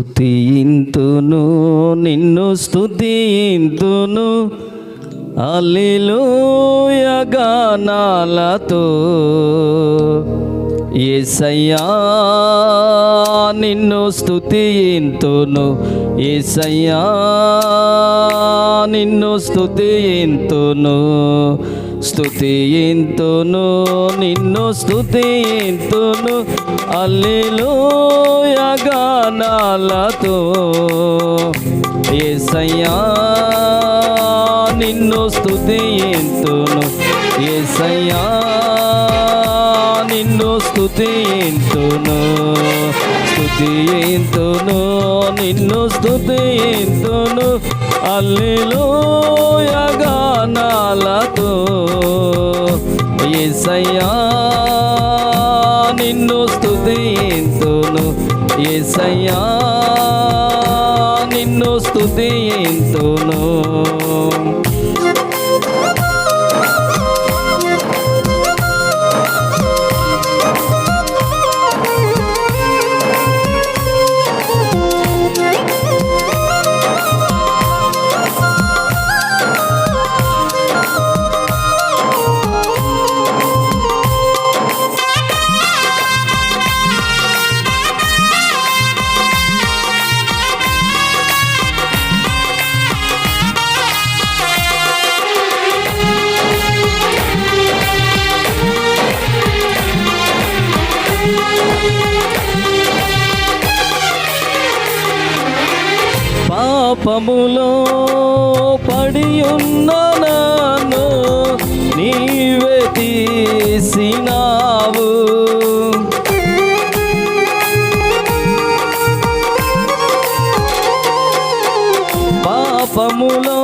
స్థుతింతును నిన్ను స్థుతింతును అల్లిలోయగానాలతో ఏసయ్యా నిన్ను స్థుతింతును ఏసయ్యా నిన్ను స్థుతింతును స్తుతింతును నిన్ను స్తుతింతును అల్లిలోయ గానాలతో. ఏసయ్యా నిన్ను స్తుతింతును ఏసయ్యా నిన్ను స్తుతింతును స్తుతింతును నిన్ను స్తుతింతును అల్లిలోయ గానాలతో. ఏసయ్యా నిన్ను స్థుతింతును ఏసయ్యా నిన్ను స్థుతింతును పాపములో పడి ఉన్నాను నీవే తీసినావు. పాపములో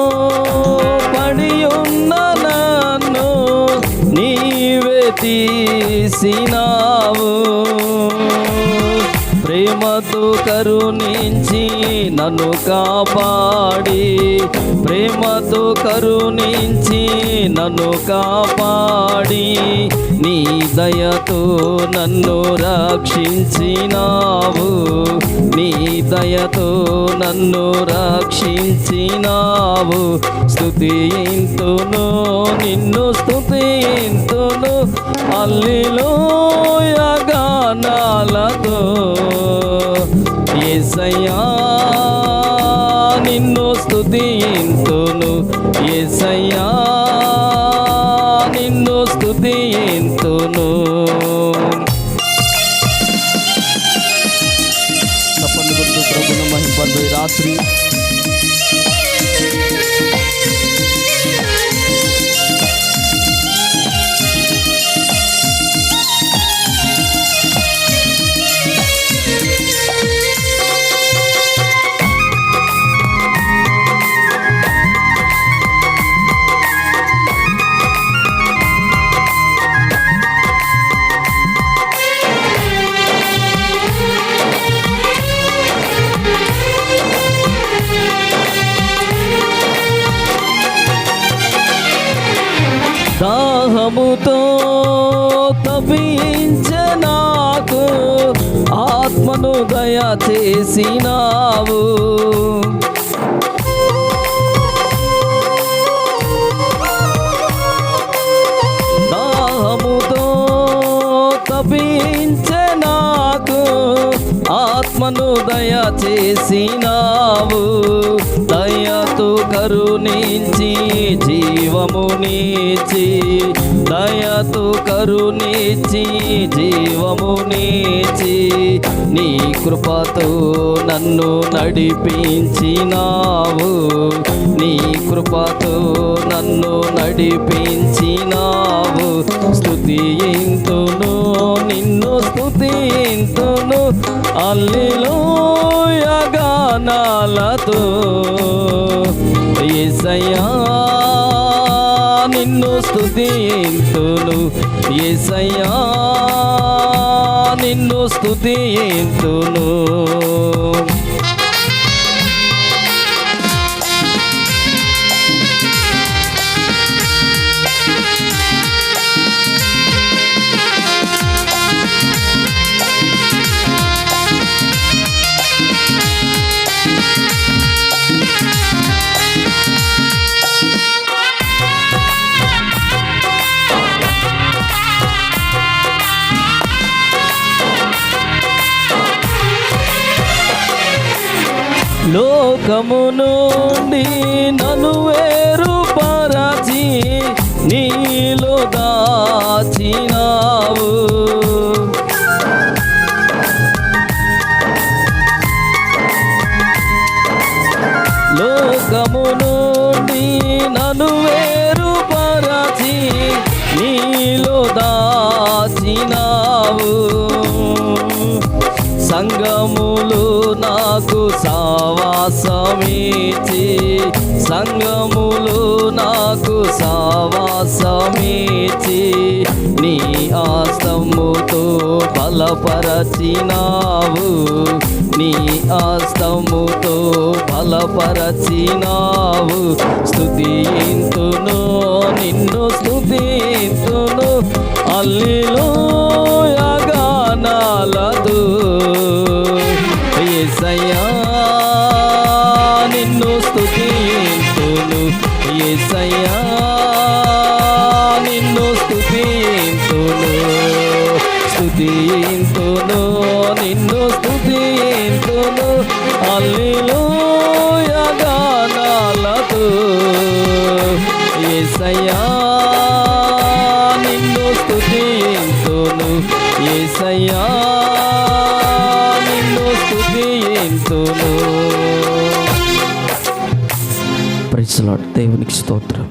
పడి ఉన్నాను నీవే తీసినావు. ప్రేమతో కరుణించి నన్ను కాపాడి. ప్రేమతో కరుణించి నన్ను కాపాడి. నీ దయతో నన్ను రక్షించినావు. నీ దయతో నన్ను రక్షించినావు. స్తుతింతును నిన్ను స్తుతింతును అల్లిలోయ ఏసయ్యా నిన్ను స్తుతింతును దాహముతో తపించే నాకు ఆత్మను దయచేసినావు దాహముతో తపించే నాకు ఆత్మను దయచేసినావు దయతో కరుణించి జీవమునిచి దయతు కరుణించి జీవమునిచి నీ కృపతో నన్ను నడిపించినావు. నీ కృపతో నన్ను నడిపించినావు. స్తుతింతును నిన్ను స్తుతింతును అల్లిలో గానాలతో ఏసయ్యా నిన్ను స్థుతింతును ఏసయ్యా నిన్ను స్థుతింతును లోకము నుండి నన్ను వేరు పరచి నీలో దాచినావు. సంఘములు నాకు సావాసమిచి సంగములు నాకు సావాసమిచి నీ ఆస్తముతో బలపరచినావు. నీ ఆస్తముతో బలపరచినావు. స్థుతింతును నిన్ను స్థుతింతును అల్లిలో దేవునికి స్తోత్రం.